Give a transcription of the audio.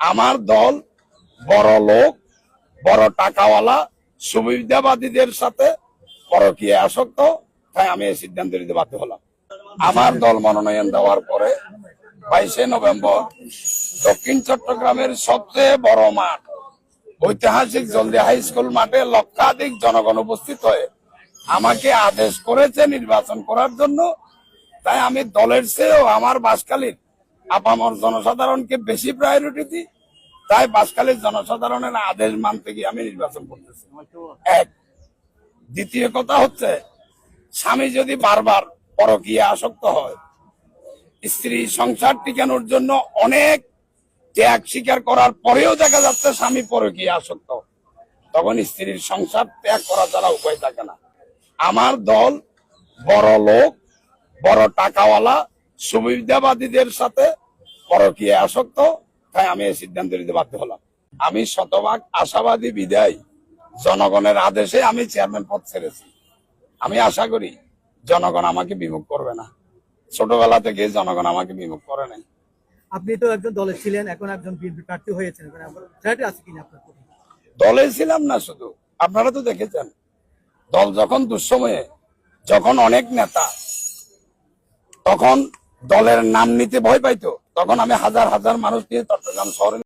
আমার দল বড় লোক, বড় টাকাওয়ালা, সুবিধাবাদীদের সাথে পরকীয় আসক্ত, তাই আমি এই সিদ্ধান্ত নিতে বাধ্য হলাম। আমার দল মনোনয়ন দেওয়ার পরে বাইশে নভেম্বর দক্ষিণ চট্টগ্রামের সবচেয়ে বড় মাঠ, ঐতিহাসিক জলদি হাই স্কুল মাঠে লক্ষাধিক জনগণ উপস্থিত হয়ে আমাকে আদেশ করেছে নির্বাচন করার জন্য। তাই আমি দলের চেয়েও আমার বাসকালীর আপামর জনসাধারণকে বেশি প্রায়োরিটি দিই। তাই বাসকালীর জনসাধারণের আদেশ মানতে গিয়ে আমি নির্বাচন করতেছি। এক। দ্বিতীয় কথা হচ্ছে, স্বামী যদি বারবার পরকীয়া আসক্ত হয়, স্ত্রী সংসার টিকানোর জন্য অনেক ত্যাগ স্বীকার করার পরেও দেখা যাচ্ছে স্বামী পরকীয়া আসক্ত। তখন স্ত্রীর সংসার ত্যাগ করা ছাড়া উপায় থাকে না। আমার দল বড় লোক, বড় টাকাওয়ালা সুবিধাবাদীদের সাথে পরকীয়া আসক্ত তাই আমি এই সিদ্ধান্ত নিতে বাধ্য হলাম। আমি শতভাগ আশাবাদী বিদায়। জনগণের আদেশে আমি চেয়ারম্যান পদ ছেড়েছি। আমি আশা করি জনগণ আমাকে বিমুখ করবে না। ছোটবেলা থেকে জনগণ আমাকে বিমুখ করে নাই। আপনি তো একজন দলে ছিলেন এখন একজন বিএনপি প্রার্থী হয়েছেন। আছে কিনা আপনার দলে ছিলাম না শুধু আপনারা তো দেখেছেন। দল যখন দুঃসময়ে যখন অনেক নেতা তখন দলের নাম নিতে ভয় পাইতো। তখন আমি হাজার হাজার মানুষ নিয়ে চট্টগ্রাম শহরে